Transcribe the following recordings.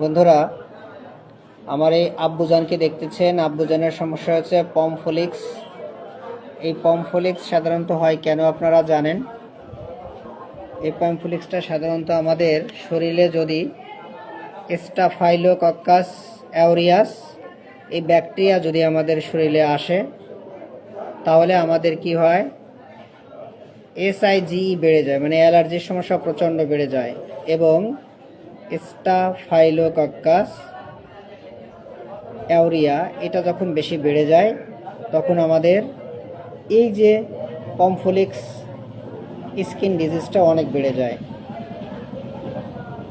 বন্ধুরা, আমার এই আব্বুজানকে দেখতেছেন। আব্বুজানের সমস্যা হচ্ছে পমফোলিক্স এই পমফোলিক্স সাধারণত হয় কেন আপনারা জানেন? এই পমফোলিক্সটা সাধারণত আমাদের শরীরে যদি স্টাফাইলোকক্কাস অ্যাওরিয়াস, এই ব্যাকটেরিয়া যদি আমাদের শরীরে আসে, তাহলে আমাদের কি হয়? এসআইজি বেড়ে যায় মানে অ্যালার্জির সমস্যা প্রচণ্ড বেড়ে যায় এবং স্টাফাইলোকক্কাস অ্যাউরিয়া এটা যখন বেশি বেড়ে যায় তখন আমাদের এই যে পমফোলিক্স স্কিন ডিজিজটা অনেক বেড়ে যায়।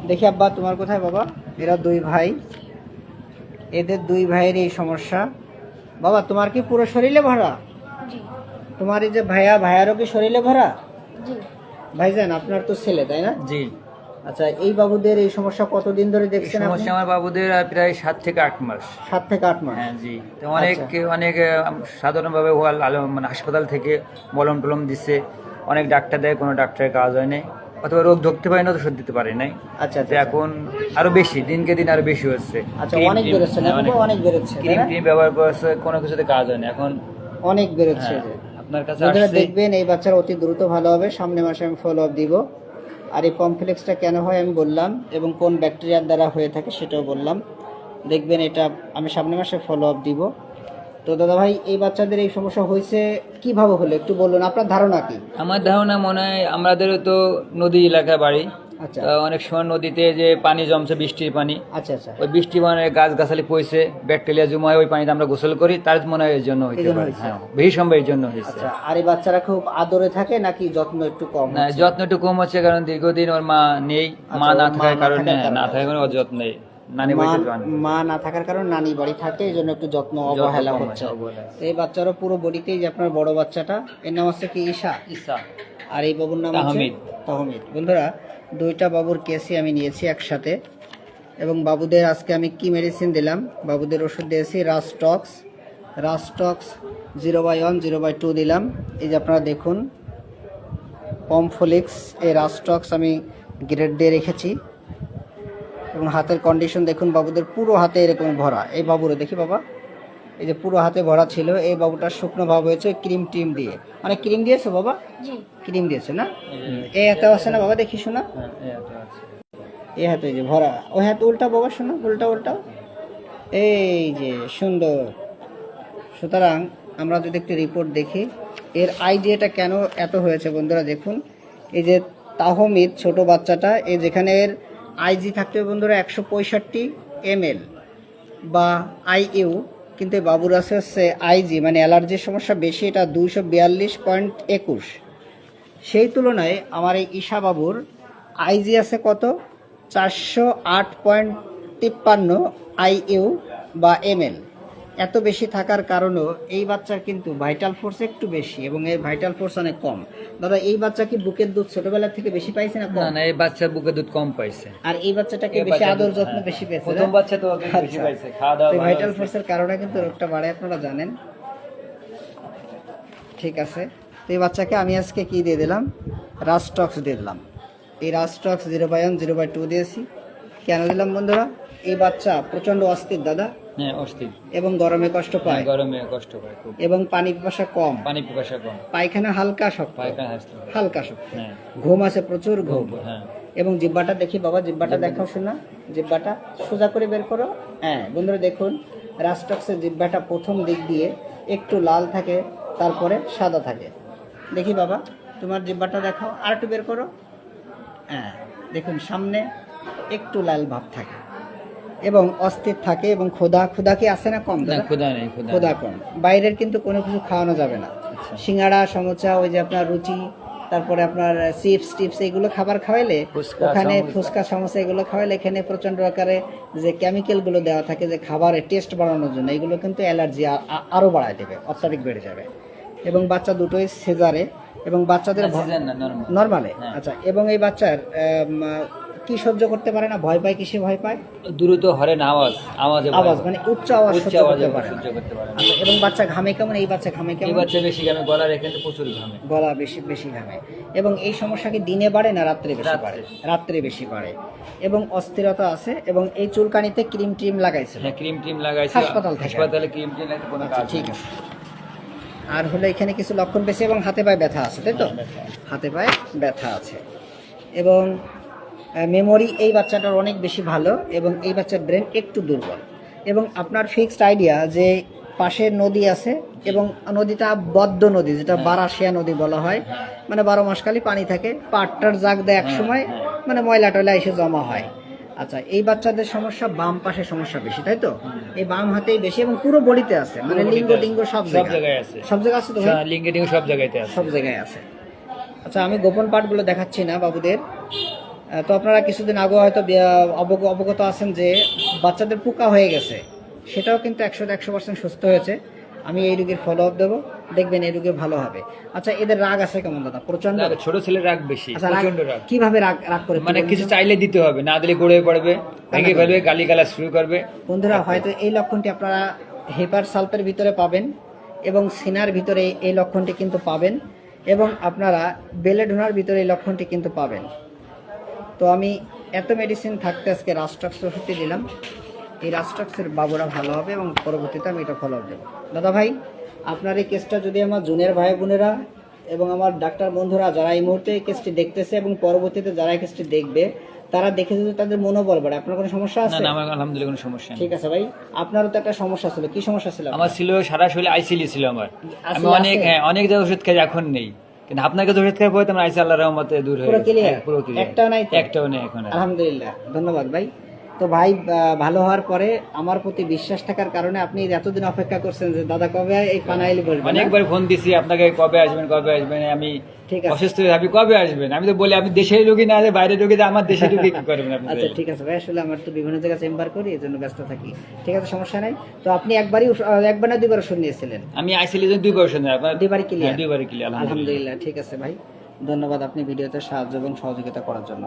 দেখি আব্বা তোমার কোথায় বাবা? এরা দুই ভাই। এদের দুই ভাইয়ের এই সমস্যা। বাবা তোমার কি পুরো শরীরে ভরা? জি। তোমার এই যে ভাইয়া ভাইয়ারও কি শরীরে ভরা? জি। ভাইজান আপনার তো ছেলে তাই না? জি। আচ্ছা এই বাবুদের এই সমস্যা কতদিন ধরে দেখছেন আপনি? সমস্যা আমার বাবুদের প্রায় সাত থেকে আট মাস। সাত থেকে আট মাস? হ্যাঁ জি। তো অনেক আচ্ছা। অনেক সাধারণভাবে মানে হাসপাতাল থেকে মলম টলম দিচ্ছে অনেক ডাক্তার দেয় কোনো ডাক্তারের কাজ হয় নাই। অথবা রোগ ধরতে পারে না ওষুধ দিতে পারে নাই। আচ্ছা তো আচ্ছা। এখন আরও বেশি দিনকে দিন আরও বেশি হচ্ছে। আচ্ছা অনেক না হ্যাঁ, অনেক তাই ক্রিম না? ব্যবহার করছে কোনো কিছুতে কাজ হয় না। এখন অনেক বেরোচ্ছে হ্যাঁ, আপনার কাছে দেখবেন এই বাচ্চার অতি দ্রুত ভালো হবে। সামনে মাসে আমি ফলো আপ দিব। আর এই কমপ্লেক্সটা কেন হয় আমি বললাম, এবং কোন ব্যাকটেরিয়ার দ্বারা হয়ে থাকে সেটাও বললাম। দেখবেন এটা আমি সামনে মাসে ফলো আপ দিব। তো দাদা ভাই এই বাচ্চাদের এই সমস্যা হয়েছে কীভাবে হলো? একটু বলুন, আপনার ধারণা কি? আমার ধারণা মনে হয় আমাদেরও তো নদী এলাকা বাড়ি। অনেক সময় নদীতে যে পানি জমছে বৃষ্টির পানি আচ্ছা আচ্ছা। ওই বৃষ্টি মানে গাছ গাছালি পয়সে ব্যাকটেরিয়া জমা হয় ওই পানিতে আমরা গোসল করি তার মনে হয় এর জন্য হইতে পারে। হয়েছে। হ্যাঁ বেশি এর জন্য হয়েছে আচ্ছা আর এই বাচ্চারা খুব আদরে থাকে নাকি যত্ন একটু কম না যত্ন একটু কম হচ্ছে কারণ দীর্ঘদিন ওর মা নেই মা আচ্ছা, না থাকার কারণে না। থাকার কারণে ওর যত্ন নেই। নানি মা- মা না থাকার কারণে নানি বাড়ি থাকে এই জন্য একটু যত্ন অবহেলা হচ্ছে। এই বাচ্চারও পুরো বডিতেই যে আপনার বড় বাচ্চাটা এর নাম হচ্ছে কি ঈশা? ইসা আর এই বাবুর নাম তাহমিদ। তাহমিদ। বন্ধুরা দুইটা বাবুর কেসই আমি নিয়েছি একসাথে। এবং বাবুদের আজকে আমি কি মেডিসিন দিলাম? বাবুদের ওষুধ দিয়েছি রাস্টক্স রাস্টক্স zero by one zero by two দিলাম। এই যে আপনারা দেখুন পমফোলিক্স এই রাস্টক্স আমি গ্রেড দিয়ে রেখেছি। এবং হাতের কন্ডিশন দেখুন, বাবুদের পুরো হাতে এরকম ভরা। এই বাবুরে দেখি বাবা। এই যে পুরো হাতে ভরা ছিল এই বাবুটার শুকনো ভাব হয়েছে ক্রিম টিম দিয়ে। মানে ক্রিম দিয়েছ বাবা? ক্রিম দিয়েছে না? এই হাতে আছে না বাবা? দেখি শোনা। হ্যাঁ, এই এই হাতে যে ভরা। ওই হাতে উল্টা বাবা শোনো উল্টা উল্টা। এই যে সুন্দর। সুতরাং আমরা যদি একটি রিপোর্ট দেখি এর আইডিয়াটা কেন এত হয়েছে বন্ধুরা দেখুন। এই যে তাহমিদ ছোট বাচ্চাটা এই যেখানে এর আইজি থাকতে হবে বন্ধুরা একশো পঁয়ষট্টি এমএল বা আইইউ কিন্তু এই বাবুর আছে হচ্ছে আইজি মানে অ্যালার্জির সমস্যা বেশি, এটা দুইশো বিয়াল্লিশ পয়েন্ট একুশ। সেই তুলনায় আমার এই ঈশা বাবুর আইজি আছে কত? চারশো আট পয়েন্ট তিপ্পান্ন আইইউ বা এমএল এত বেশি থাকার কারণেও এই বাচ্চার কিন্তু ভাইটাল ফোর্স একটু বেশি এবং এই ভাইটাল ফোর্স অনেক কম। দাদা এই বাচ্চা কি বুকের দুধ ছোটবেলা থেকে বেশি পাইছে না না না এই বাচ্চা বুকের দুধ কম পাইছে। আর এই বাচ্চাটাকে বেশি আদর যত্ন হ্যাঁ। বেশি পেয়েছে? প্রথম বাচ্চা তো বেশি আচ্ছা। পাইছে খাওয়া দাওয়া ভাইটাল। ফোর্সের কারণে কিন্তু রোগটা বাড়ে আপনারা জানেন। ঠিক আছে। তো এই বাচ্চাকে আমি আজকে কি দিয়ে দিলাম? রাস্টক্স দিয়ে দিলাম। এই রাস্টক্স zero by one zero by two দিয়েছি। কেন দিলাম বন্ধুরা? এই বাচ্চা প্রচণ্ড অস্থির দাদা। হ্যাঁ অস্থির। এবং গরমে কষ্ট হ্যাঁ, পায়। গরমে কষ্ট পায় খুব। এবং পানি পিপাসা কম। পানি পিপাসা কম। পায়খানা হালকা শক্ত। পায়খানা হালকা শক্ত। হ্যাঁ। ঘুম আছে প্রচুর ঘুম। হ্যাঁ। এবং জিব্বাটা দেখি বাবা জিব্বাটা দেখাও শোনা। জিব্বাটা সোজা করে বের করো। হ্যাঁ বন্ধুরা দেখুন রাস্টক্সের জিব্বাটা প্রথম দিক দিয়ে একটু লাল থাকে তারপরে সাদা থাকে। দেখি বাবা তোমার জিব্বাটা দেখাও। আর একটু বের করো। হ্যাঁ দেখুন সামনে একটু লাল ভাব থাকে। এবং অস্থির থাকে এবং খোদা খোদা কি আছে না কম না ক্ষুধা নেই খোদা কম বাইরের কিন্তু কোনো কিছু খাওয়ানো যাবে না আচ্ছা। সিঙ্গাড়া সমোচা ওই যে আপনার রুচি তারপরে আপনার চিপস টিপস এগুলো খাবার খাওয়াইলে ওখানে ফুচকা সমোসা এগুলো খাওয়াইলে এখানে প্রচণ্ড আকারে যে কেমিক্যালগুলো দেওয়া থাকে যে খাবারের টেস্ট বাড়ানোর জন্য এগুলো কিন্তু অ্যালার্জি আরও বাড়ায় দেবে অত্যাধিক বেড়ে যাবে এবং বাচ্চা দুটোই সেজারে এবং বাচ্চাদের। নর্মালে হ্যাঁ। আচ্ছা এবং এই বাচ্চার কি সহ্য করতে পারে না? ভয় পায় কিসে ভয় পায়? দ্রুত হরেন আওয়াজ আওয়াজ আওয়াজ মানে উচ্চ আওয়াজ উচ্চ আওয়াজে করতে পারে না। সহ্য করতে পারে আচ্ছা এবং বাচ্চা ঘামে কেমন? এই বাচ্চা ঘামে কেমন? এই বাচ্চা বেশি ঘামে গলার এখানে প্রচুর ঘামে। গলা বেশি বেশি ঘামে। এবং এই সমস্যা কি দিনে বাড়ে না রাত্রে বেশি। বাড়ে? রাত্রে বেশি বাড়ে। এবং অস্থিরতা আছে এবং এই চুলকানিতে ক্রিম ট্রিম লাগাইছে। হ্যাঁ ক্রিম টিম লাগাইছে। হাসপাতাল থেকে? হাসপাতালে ক্রিম টিম লাগাইতে কোনো আচ্ছা কাজ ঠিক আছে। আর হলো এখানে কিছু লক্ষণ বেশি এবং হাতে পায়ে ব্যথা আছে তাই তো? হ্যাঁ, হাতে পায়ে ব্যথা আছে। এবং মেমোরি এই বাচ্চাটার অনেক বেশি ভালো এবং এই বাচ্চার ব্রেন একটু দুর্বল। এবং আপনার ফিক্সড আইডিয়া যে পাশে নদী আছে এবং নদীটা বদ্ধ নদী যেটা বারাসিয়া নদী বলা হয়। মানে বারো মাসকালই পানি থাকে পাটটার জাগ দেয় এক সময় মানে ময়লা টয়লা এসে জমা হয়। আচ্ছা এই বাচ্চাদের সমস্যা বাম পাশে সমস্যা বেশি তাই তো? এই বাম হাতেই বেশি এবং পুরো বডিতে আছে মানে লিঙ্গ টিঙ্গ সব জায়গায়। জায়গায় আছে। সব জায়গায় আছে তো? হ্যাঁ, লিঙ্গে টিঙ্গে সব জায়গাতে আছে। সব জায়গায় আছে। আচ্ছা আমি গোপন পাঠগুলো দেখাচ্ছি না বাবুদের। তো আপনারা কিছুদিন আগে হয়তো অবগত আছেন যে বাচ্চাদের পোকা হয়ে গেছে। সেটাও কিন্তু একশো একশো পার্সেন্ট সুস্থ হয়েছে। আমি এই রোগীর ফলো আপ দেবো। দেখবেন এই রোগী ভালো হবে। আচ্ছা এদের রাগ আছে কেমন দাদা? প্রচণ্ড ছোট ছেলের রাগ বেশি আচ্ছা প্রচণ্ড রাগ। কীভাবে রাগ রাগ করে মানে কিছু চাইলে দিতে হবে না দিলে গড়ে পড়বে ভেঙে ফেলবে গালি গালা শুরু করবে। বন্ধুরা হয়তো এই লক্ষণটি আপনারা হেপার সালপের ভিতরে পাবেন এবং সিনার ভিতরে এই লক্ষণটি কিন্তু পাবেন এবং আপনারা বেলেডোনার ভিতরে এই লক্ষণটি কিন্তু পাবেন। তো আমি এত মেডিসিন থাকতে আজকে রাস্টক্স ওষুধটি দিলাম। এই রাস্টক্সের বাবুরা ভালো হবে এবং পরবর্তীতে আমি এটা ফলো দেবো। দাদা ভাই আপনার এই কেসটা যদি আমার জুনের ভাই বোনেরা এবং আমার ডাক্তার বন্ধুরা যারা এই মুহূর্তে এই কেসটি দেখতেছে এবং পরবর্তীতে যারা এই কেসটি দেখবে তারা দেখে যদি তাদের মনোবল বাড়ে আপনার কোনো সমস্যা আছে না আমার আলহামদুলিল্লাহ কোনো সমস্যা নেই। ঠিক আছে ভাই আপনারও তো একটা সমস্যা ছিল। কি সমস্যা ছিল? আমার ছিল সারা শরীরে আইসিলি ছিল আমার। আমি অনেক হ্যাঁ অনেক জায়গায় ওষুধ খাই এখন নেই। কিন্তু আপনাকে ওষুধ খাই পরে তো আইসা আল্লাহ রহমতে দূর হয়ে পুরো? হ্যাঁ। একটাও নাই তো? একটাও নেই এখন আলহামদুলিল্লাহ ধন্যবাদ ভাই তো ভাই ভালো হওয়ার পরে আমার প্রতি বিশ্বাস থাকার কারণে আপনি এতদিন অপেক্ষা করছেন যে দাদা কবে এই পানাইলি বলবেন অনেকবার ফোন দিছি আপনাকে কবে আসবেন কবে আসবেন? আমি ঠিক আছে। অসুস্থ আপনি কবে আসবেন? আমি তো বলি আপনি দেশের রোগী না বাইরের রোগী তো আমার দেশের রোগী কি করবেন আপনি? আচ্ছা ঠিক আছে। ভাই আসলে আমার তো বিভিন্ন জায়গায় চেম্বার করি এই জন্য ব্যস্ত থাকি। ঠিক আছে সমস্যা নাই। তো আপনি একবারই একবার না দুইবার ওষুধ নিয়েছিলেন আমি আইসিলি দুই বছর না আপনার দুইবারই ক্লিয়ার দুইবারই ক্লিয়ার আলহামদুলিল্লাহ। আলহামদুলিল্লাহ ঠিক আছে ভাই। ধন্যবাদ আপনি ভিডিওতে সাহায্য এবং সহযোগিতা করার জন্য।